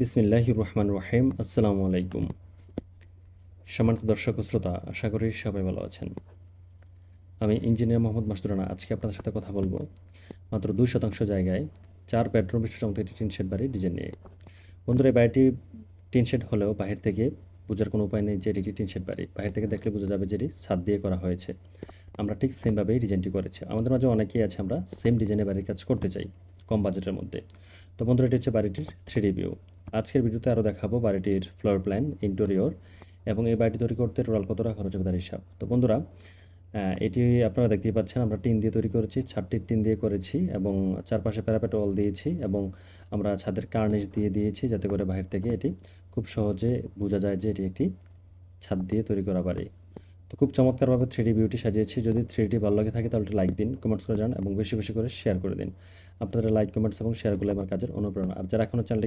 বিসমিল্লাহ রহমান রহিম। আসসালামু আলাইকুম। সম্মানিত দর্শক শ্রোতা, আশা করি সবাই ভালো আছেন। আমি ইঞ্জিনিয়ার মোহাম্মদ মাসুদ রানা। আজকে আপনাদের সাথে কথা বলব মাত্র দুই শতাংশ জায়গায় চার বেডরুম বিশিষ্ট একটি টিন শেড বাড়ির ডিজাইন নিয়ে। বন্ধুরা, এই বাড়িটি টিন শেড হলেও বাহির থেকে বোঝার কোনো উপায় নেই যে এটি টিন শেড বাড়ি। বাহির থেকে দেখলে বোঝা যাবে যে এটি ছাদ দিয়ে করা হয়েছে। আমরা ঠিক সেমভাবেই ডিজাইনটি করেছি। আমাদের মাঝে অনেকেই আছে, আমরা সেম ডিজাইনের বাড়ির কাজ করতে চাই কম বাজেটের মধ্যে। তো বন্ধুরা, এটি হচ্ছে বাড়িটির থ্রি ভিউ। আজকের ভিডিওতে আরও দেখাবো বাড়িটির ফ্লোর প্ল্যান ইন্টেরিয়র এবং এই বাড়িটি তৈরি করতে টোটাল কত টাকা খরচ হবে তার হিসাব। তো বন্ধুরা এটি আপনারা দেখতেই পাচ্ছেন, আমরা টিন দিয়ে তৈরি করেছি ছাদটির টিন দিয়ে করেছি, এবং চারপাশে প্যারাপেট ওয়াল দিয়েছি, এবং আমরা ছাদের কার্নিশ দিয়ে দিয়েছি যাতে করে বাহির থেকে এটি খুব সহজে বোঝা যায় যে এটি একটি ছাদ দিয়ে তৈরি করা বাড়ি। তো খুব চমৎকারভাবে থ্রি ডি বিউটি সাজিয়েছি, যদি থ্রি ডি ভালো লাগে থাকে তাহলে লাইক দিন কমেন্টস করে জানান, এবং বেশি বেশি করে শেয়ার করে দিন। আপনাদের লাইক কমেন্টস এবং শেয়ারগুলো আমার কাজের অনুপ্রেরণা। আর যারা এখনও চ্যানেলটি